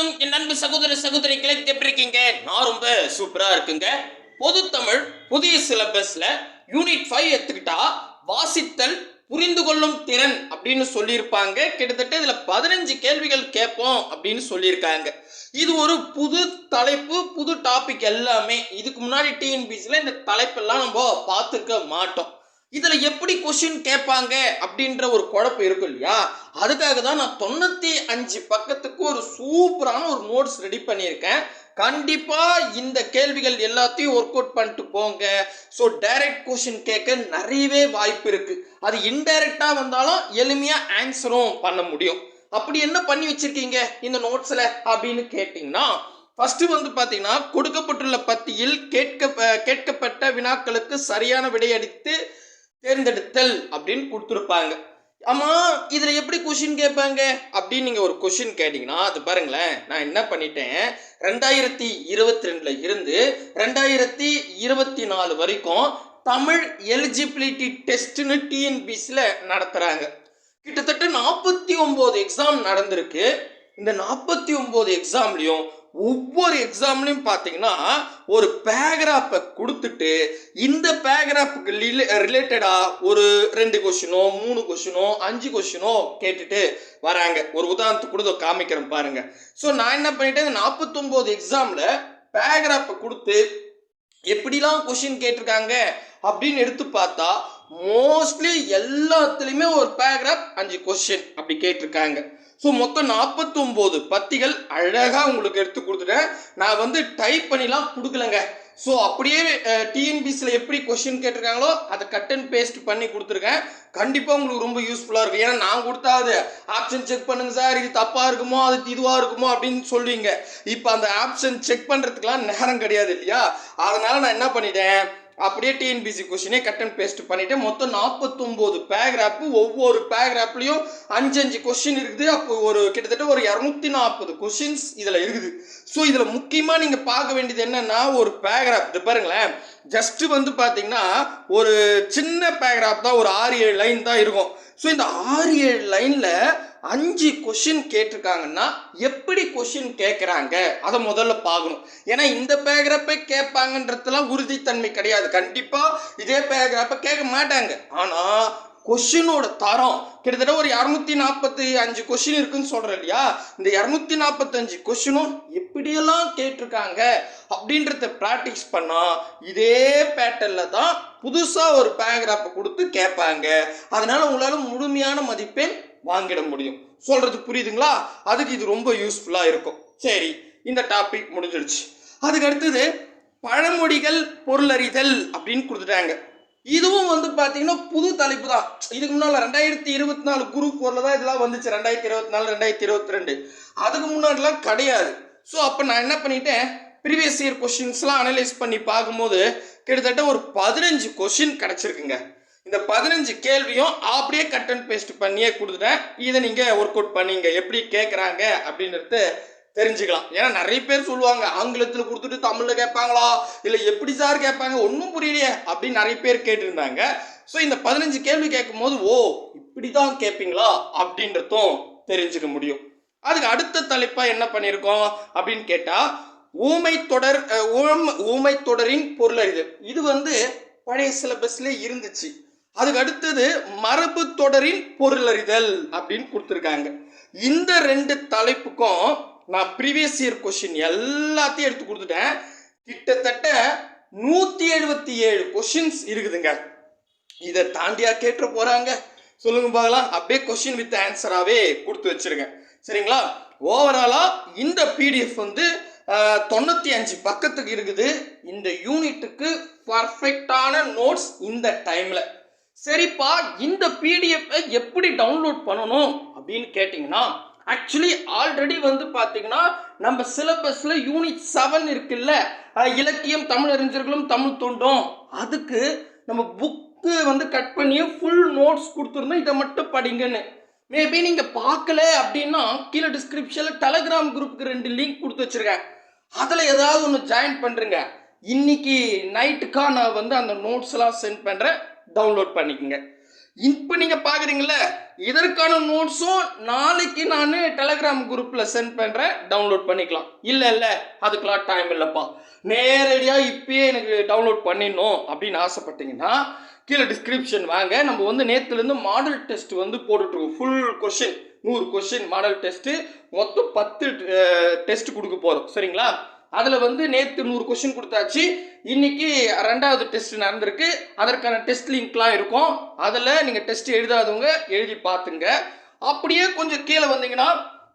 வணக்கம் என் அன்பு சகோதர சகோதரிகளை எப்படி இருக்கீங்க நான் ரொம்ப சூப்பரா இருக்குங்க. பொது தமிழ் புதிய சிலபஸ்ல யூனிட் ஃபைவ் எடுத்துக்கிட்டா வாசித்தல் புரிந்து கொள்ளும் திறன் அப்படின்னு சொல்லியிருப்பாங்க. கிட்டத்தட்ட இதுல பதினஞ்சு கேள்விகள் கேட்போம் அப்படின்னு சொல்லியிருக்காங்க. இது ஒரு புது தலைப்பு புது டாபிக் எல்லாமே. இதுக்கு முன்னாடி டிஎன்பிசியில் இந்த தலைப்பெல்லாம் நம்ம பார்த்துருக்க மாட்டோம். இதுல எப்படி கொஷின் கேட்பாங்க அப்படின்ற ஒரு குழப்பம் இருக்கும் இல்லையா? அதுக்காக தான் நான் தொண்ணூத்தி அஞ்சு பக்கத்துக்கு ஒரு சூப்பரான ஒரு நோட்ஸ் ரெடி பண்ணியிருக்கேன். கண்டிப்பா இந்த கேள்விகள் எல்லாத்தையும் ஒர்க் அவுட் பண்ணிட்டு போங்க. ஸோ டைரக்ட் கொஷின் கேட்க நிறையவே வாய்ப்பு இருக்கு. அது இன்டைரக்டா வந்தாலும் எளிமையா ஆன்சரும் பண்ண முடியும். அப்படி என்ன பண்ணி வச்சிருக்கீங்க இந்த நோட்ஸ்ல அப்படின்னு கேட்டிங்கன்னா ஃபர்ஸ்ட் வந்து பார்த்தீங்கன்னா கொடுக்கப்பட்டுள்ள பத்தியில் கேட்க கேட்கப்பட்ட வினாக்களுக்கு சரியான விடையடித்து தேர்ந்தெடுத்தல் அப்படின்னு கொடுத்துருப்பாங்க. ஆமாம் இதில் எப்படி கொஷின் கேட்பாங்க? அப்படின்னு நீங்கள் ஒரு கொஷின் கேட்டிங்கன்னா அது பாருங்களேன் நான் என்ன பண்ணிட்டேன்? ரெண்டாயிரத்தி இருபத்தி ரெண்டில் இருந்து ரெண்டாயிரத்தி இருபத்தி நாலு வரைக்கும் தமிழ் எலிஜிபிலிட்டி டெஸ்ட்னு டிஎன்பிசியில் நடத்துகிறாங்க கிட்டத்தட்ட நாற்பத்தி ஒம்பது எக்ஸாம் நடந்திருக்கு. இந்த நாற்பத்தி ஒம்பது எக்ஸாம்லையும் ஒவ்வொரு எக்ஸாம்லையும் பார்த்தீங்கன்னா ஒரு பேக்ராஃபை கொடுத்துட்டு இந்த பேக்ராஃபுக்கு ரிலேட்டடாக ஒரு ரெண்டு கொஷினோ மூணு கொஷினோ அஞ்சு கொஷினோ கேட்டுட்டு வராங்க. ஒரு உதாரணத்துக்கு கூட காமிக்கிறேன் பாருங்க. ஸோ நான் என்ன பண்ணிட்டேன்? நாற்பத்தொம்போது எக்ஸாமில் பேக்ராஃபை கொடுத்து எப்படிலாம் கொஷின் கேட்டிருக்காங்க அப்படின்னு எடுத்து பார்த்தா மோஸ்ட்லி எல்லாத்துலேயுமே ஒரு பேக்ராஃப் அஞ்சு கொஷின் அப்படி கேட்டிருக்காங்க. ஸோ மொத்தம் நாற்பத்தொம்போது பத்திகள் அழகாக உங்களுக்கு எடுத்து கொடுத்துட்டேன். நான் வந்து டைப் பண்ணிலாம் கொடுக்கலங்க. ஸோ அப்படியே டிஎன்பிசியில் எப்படி கொஷின் கேட்டிருக்காங்களோ அதை கட் அண்ட் பேஸ்ட் பண்ணி கொடுத்துருக்கேன். கண்டிப்பாக உங்களுக்கு ரொம்ப யூஸ்ஃபுல்லாக இருக்கும். ஏன்னா நான் கொடுத்தா அது ஆப்ஷன் செக் பண்ணுங்க சார். இது தப்பாக இருக்குமோ அது இதுவாக இருக்குமோ அப்படின்னு சொல்லுவீங்க. இப்போ அந்த ஆப்ஷன் செக் பண்ணுறதுக்கெலாம் நேரம் கிடையாது இல்லையா? அதனால் நான் என்ன பண்ணிட்டேன்? அப்படியே டிஎன்பிசி கொஷினே கட் அண்ட் பேஸ்ட் பண்ணிட்டு மொத்தம் நாற்பத்தொம்போது பேராகிராஃப் ஒவ்வொரு பேராகிராஃப்லையும் அஞ்சு அஞ்சு கொஷின் இருக்குது. அப்போ ஒரு கிட்டத்தட்ட ஒரு இரநூத்தி நாற்பது கொஷின்ஸ் இதில் இருக்குது. ஸோ இதில் முக்கியமாக நீங்கள் பார்க்க வேண்டியது என்னன்னா ஒரு பேராகிராஃப் இது பாருங்களேன். ஜஸ்ட் வந்து பார்த்தீங்கன்னா ஒரு சின்ன பேராகிராஃப் தான் ஒரு ஆறு ஏழு லைன் தான் இருக்கும். ஸோ இந்த ஆறு ஏழு லைனில் அஞ்சு கொஷின் கேட்டிருக்காங்கன்னா எப்படி கொஷின் கேட்குறாங்க? அதை முதல்ல பார்க்கணும். ஏன்னா இந்த பேராகிராஃபை கேட்பாங்கன்றதுலாம் உறுதித்தன்மை கிடையாது. கண்டிப்பாக இதே பேராகிராஃபை கேட்க மாட்டாங்க. ஆனால் கொஷினோட தரம். கிட்டத்தட்ட ஒரு இரநூத்தி நாற்பத்தி அஞ்சு கொஷின் இருக்குன்னு சொல்கிறேன் இல்லையா? இந்த இரநூத்தி நாற்பத்தஞ்சு கொஷினும் எப்படியெல்லாம் கேட்டிருக்காங்க அப்படின்றத ப்ராக்டிஸ் பண்ணால் இதே பேட்டர்னில் தான் புதுசாக ஒரு பேராகிராஃபை கொடுத்து கேட்பாங்க. அதனால் உங்களால் முழுமையான மதிப்பெண் வாங்கிட முடியும். சொல்கிறது புரியுதுங்களா? அதுக்கு இது ரொம்ப யூஸ்ஃபுல்லாக இருக்கும். சரி இந்த டாபிக் முடிஞ்சிடுச்சு அதுக்கு அடுத்தது பழமொழிகள் பொருளறிதல் அப்படின்னு கொடுத்துட்டாங்க. இதுவும் வந்து பார்த்தீங்கன்னா புது தலைப்பு தான் இதுக்கு முன்னால் ரெண்டாயிரத்தி இருபத்தி நாலு குரூப் ஃபோரில் தான் இதெல்லாம் வந்துச்சு. ரெண்டாயிரத்தி இருபத்தி நாலு ரெண்டாயிரத்தி இருபத்தி ரெண்டு. அதுக்கு முன்னாடிலாம் கிடையாது. ஸோ அப்போ நான் என்ன பண்ணிட்டேன்? ப்ரீவியஸ் இயர் கொஷின்ஸ்லாம் அனலைஸ் பண்ணி பார்க்கும்போது கிட்டத்தட்ட ஒரு பதினஞ்சு கொஷின் கிடச்சிருக்குங்க. இந்த பதினஞ்சு கேள்வியும் அப்படியே கட் அண்ட் பேஸ்ட் பண்ணியே கொடுத்துட்டேன். இதை நீங்கள் ஒர்க் அவுட் பண்ணீங்க. எப்படி கேட்குறாங்க அப்படின்றது தெரிஞ்சுக்கலாம். ஏன்னா நிறைய பேர் சொல்லுவாங்க ஆங்கிலத்தில் கொடுத்துட்டு தமிழில் கேட்பாங்களா? இல்லை எப்படி சார் கேட்பாங்க? ஒன்றும் புரியலையே அப்படின்னு நிறைய பேர் கேட்டிருந்தாங்க. ஸோ இந்த பதினஞ்சு கேள்வி கேட்கும்போது ஓ இப்படி தான் கேட்பீங்களா? அப்படின்றதும் தெரிஞ்சுக்க முடியும். அதுக்கு அடுத்த தலைப்பாக என்ன பண்ணியிருக்கோம்? அப்படின்னு கேட்டால் ஊமை தொடர் ஊம் ஊமை தொடரின் பொருளறிதல் இது வந்து பழைய சிலபஸ்ல இருந்துச்சு. அதுக்கு அடுத்தது மரபு தொடரின் பொருளறிதல் அப்படின்னு கொடுத்துருக்காங்க. இந்த ரெண்டு தலைப்புக்கும் நான் ப்ரீவியஸ் இயர் கொஷின் எல்லாத்தையும் எடுத்து கொடுத்துட்டேன். கிட்டத்தட்ட நூற்றி எழுபத்தி ஏழு கொஷின்ஸ் இருக்குதுங்க. இதை தாண்டியா கேட்டு போகிறாங்க சொல்லுங்க பார்க்கலாம். அப்படியே கொஷின் வித் ஆன்சராகவே கொடுத்து வச்சிருங்க. சரிங்களா? ஓவராலாக இந்த பிடிஎஃப் வந்து தொண்ணூற்றி அஞ்சு பக்கத்துக்கு இருக்குது. இந்த யூனிட்டுக்கு பர்ஃபெக்டான நோட்ஸ் இந்த டைமில் சரிப்பா இந்த பிடிஎஃப் எப்படி டவுன்லோட் பண்ணணும் அப்படின்னு கேட்டிங்கன்னா ஆக்சுவலி ஆல்ரெடி வந்து பார்த்தீங்கன்னா நம்ம சிலபஸில் யூனிட் செவன் இருக்குல்ல இலக்கியம் தமிழ் அறிஞர்களும் தமிழ் தொண்டும். அதுக்கு நம்ம புக்கு வந்து கட் பண்ணி ஃபுல் நோட்ஸ் கொடுத்துருந்தோம் இதை மட்டும் படிங்கன்னு. மேபி நீங்கள் பார்க்கல அப்படின்னா கீழே டிஸ்கிரிப்ஷனில் டெலகிராம் குரூப்புக்கு ரெண்டு லிங்க் கொடுத்து வச்சுருக்கேன். அதில் ஏதாவது ஒன்று ஜாயின் பண்ணுறேங்க இன்னைக்கு நைட்டுக்கா நான் வந்து அந்த நோட்ஸ்லாம் சென்ட் பண்ணுறேன் டவுன்லோட் பண்ணிக்கோங்க. இப்போ நீங்கள் பார்க்குறீங்கள இதற்கான நோட்ஸும் நாளைக்கு நான் டெலகிராம் குரூப்பில் சென்ட் பண்ணுறேன் டவுன்லோட் பண்ணிக்கலாம். இல்லை இல்லை அதுக்கெலாம் டைம் இல்லைப்பா. நேரடியாக இப்பயே எனக்கு டவுன்லோட் பண்ணிடணும் அப்படின்னு ஆசைப்பட்டீங்கன்னா கீழே டிஸ்கிரிப்ஷன் வாங்க. நம்ம வந்து நேற்றுலேருந்து மாடல் டெஸ்ட் வந்து போட்டுட்ருக்கோம் ஃபுல் கொஷின் நூறு கொஷின் மாடல் டெஸ்ட்டு மொத்தம் பத்து டெஸ்ட் கொடுக்க போகிறோம் சரிங்களா? அதில் வந்து நேற்று நூறு கொஷின் கொடுத்தாச்சு. இன்னைக்கு ரெண்டாவது டெஸ்ட் நடந்திருக்கு. அதற்கான டெஸ்ட் லிங்க்லாம் இருக்கும். அதில் நீங்கள் டெஸ்ட் எழுதாதவங்க எழுதி பார்த்துங்க. அப்படியே கொஞ்சம் கீழே வந்தீங்கன்னா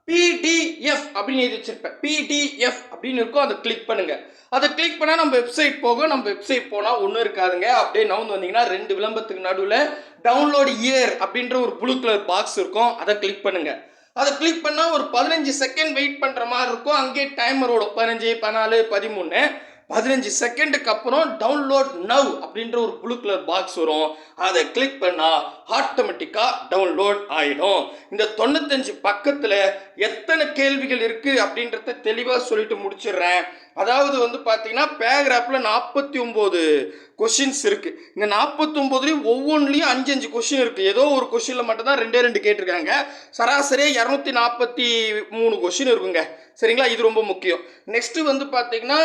பிடிஎஃப் அப்படின்னு எழுதி வச்சிருப்பேன். பிடிஎஃப் அப்படின்னு இருக்கும். அதை கிளிக் பண்ணுங்க. அதை கிளிக் பண்ணால் நம்ம வெப்சைட் போகும். நம்ம வெப்சைட் போனால் ஒன்றும் இருக்காதுங்க. அப்படியே நவுந்து வந்தீங்கன்னா ரெண்டு விளம்பரத்துக்கு நடுவில் டவுன்லோடு இயர் அப்படின்ற ஒரு ப்ளூ கலர் பாக்ஸ் இருக்கும். அதை கிளிக் பண்ணுங்கள் அதை கிளிக் பண்ணால் ஒரு பதினஞ்சு செகண்ட் வெயிட் பண்ணுற மாதிரி இருக்கும். அங்கேயே டைமர் ஓடும். பதினஞ்சு பதினாலு பதிமூணு. பதினஞ்சு செகண்டுக்கு அப்புறம் டவுன்லோட் நவ் அப்படின்ற ஒரு ப்ளூ கலர் பாக்ஸ் வரும். அதை கிளிக் பண்ணால் ஆட்டோமேட்டிக்காக டவுன்லோட் ஆகிடும் இந்த தொண்ணூத்தஞ்சு பக்கத்தில் எத்தனை கேள்விகள் இருக்குது அப்படின்றத தெளிவாக சொல்லிட்டு முடிச்சிடுறேன். அதாவது வந்து பார்த்தீங்கன்னா பேராகிராஃபில் நாற்பத்தி ஒம்பது கொஷின்ஸ் இருக்குது இந்த நாற்பத்தொம்போதுலேயும் ஒவ்வொன்றுலேயும் அஞ்சு அஞ்சு கொஷின் இருக்குது ஏதோ ஒரு கொஷினில் மட்டும்தான் ரெண்டே ரெண்டு கேட்டிருக்காங்க. சராசரியாக இரநூத்தி நாற்பத்தி மூணு கொஷின் இருக்குங்க. சரிங்களா? இது ரொம்ப முக்கியம். நெக்ஸ்ட்டு வந்து பார்த்தீங்கன்னா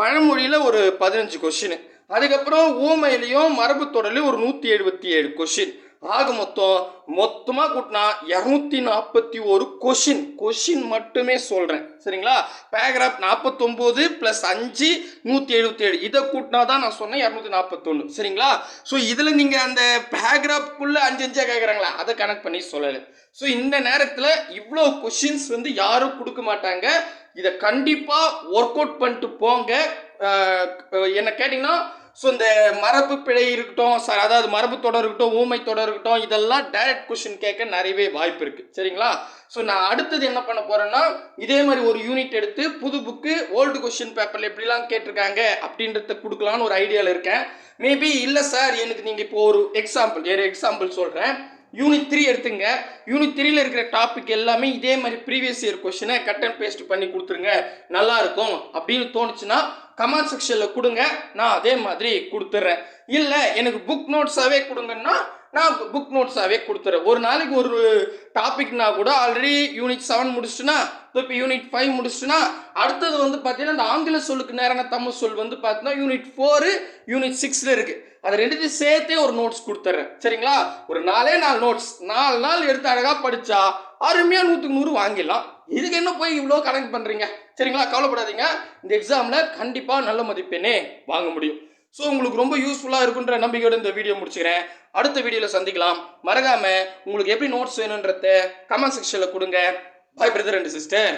பழமொழியில் ஒரு பதினஞ்சு கொஷின் அதுக்கப்புறம் ஊமையிலையும் மரபு தொடர்லையும் ஒரு நூற்றி எழுபத்தி ஏழு கொஷின் ஆக மொத்தம் மொத்தமாக கூட்டினா இரநூத்தி நாற்பத்தி ஒரு கொஷின் கொஷின் மட்டுமே சொல்கிறேன் சரிங்களா? பேராகிராஃப் நாற்பத்தொம்போது ப்ளஸ் அஞ்சு நூற்றி எழுபத்தி ஏழு இதை கூட்டினா தான் நான் சொன்னேன் இரநூத்தி நாற்பத்தொன்று சரிங்களா? ஸோ இதில் நீங்கள் அந்த பேராகிராஃப்குள்ளே அஞ்சு அஞ்சாக கேட்குறாங்களா அதை கனெக்ட் பண்ணி சொல்லலை. ஸோ இந்த நேரத்தில் இவ்வளோ கொஷின்ஸ் வந்து யாரும் கொடுக்க மாட்டாங்க. இதை கண்டிப்பாக ஒர்க் அவுட் பண்ணிட்டு போங்க. என்ன கேட்டிங்கன்னா ஸோ இந்த மரபு பிழை இருக்கட்டும் சார் அதாவது மரபு தொடர் இருக்கட்டும் ஊமை தொடர் இருக்கட்டும் இதெல்லாம் டைரக்ட் கொஷின் கேட்க நிறையவே வாய்ப்பு இருக்குது சரிங்களா? ஸோ நான் அடுத்தது என்ன பண்ண போகிறேன்னா இதே மாதிரி ஒரு யூனிட் எடுத்து புது புக்கு ஓல்டு கொஷின் பேப்பரில் எப்படிலாம் கேட்டிருக்காங்க அப்படின்றத கொடுக்கலான்னு ஒரு ஐடியாவில் இருக்கேன். மேபி இல்லை சார் எனக்கு நீங்கள் இப்போ ஒரு எக்ஸாம்பிள் வேறு எக்ஸாம்பிள் சொல்கிறேன் யூனிட் த்ரீ எடுத்துங்க. யூனிட் த்ரீல இருக்கிற டாபிக் எல்லாமே இதே மாதிரி ப்ரீவியஸ் இயர் கொஷினை கட் அண்ட் பேஸ்ட் பண்ணி கொடுத்துருங்க. நல்லா இருக்கும். அப்படின்னு தோணுச்சுன்னா கமெண்ட் செக்ஷனில் கொடுங்க. நான் அதே மாதிரி கொடுத்துட்றேன் இல்லை எனக்கு புக் நோட்ஸாகவே கொடுங்கன்னா நான் புக் நோட்ஸாகவே கொடுத்துறேன். ஒரு நாளைக்கு ஒரு டாபிக்னா கூட ஆல்ரெடி யூனிட் செவன் முடிச்சுன்னா இப்போ யூனிட் ஃபைவ் முடிச்சுன்னா அடுத்தது வந்து பார்த்தீங்கன்னா இந்த ஆங்கில சொல்லுக்கு நேரான தமிழ் சொல் வந்து பார்த்தீங்கன்னா யூனிட் ஃபோரு யூனிட் சிக்ஸில் இருக்குது அதை ரெண்டுத்தையும் சேர்த்தே ஒரு நோட்ஸ் கொடுத்துட்றேன் சரிங்களா? ஒரு நாலே நாலு நோட்ஸ் நாலு நாள் எடுத்து அழகாக படித்தா அருமையாக நூற்றுக்கு நூறு வாங்கிடலாம். இதுக்கு என்ன போய் இவ்வளோ கணக்கு பண்ணுறீங்க சரிங்களா? கவலைப்படாதீங்க. இந்த எக்ஸாமில் கண்டிப்பாக நல்ல மதிப்பெண்ணே வாங்க முடியும். ஸோ உங்களுக்கு ரொம்ப யூஸ்ஃபுல்லாக இருக்குன்ற நம்பிக்கையோட இந்த வீடியோ முடிச்சுக்கிறேன். அடுத்த வீடியோவில் சந்திக்கலாம். மறக்காமல் உங்களுக்கு எப்படி நோட்ஸ் வேணுன்றத கமெண்ட் செக்ஷனில் கொடுங்க. பாய் பிரதர் அண்ட் சிஸ்டர்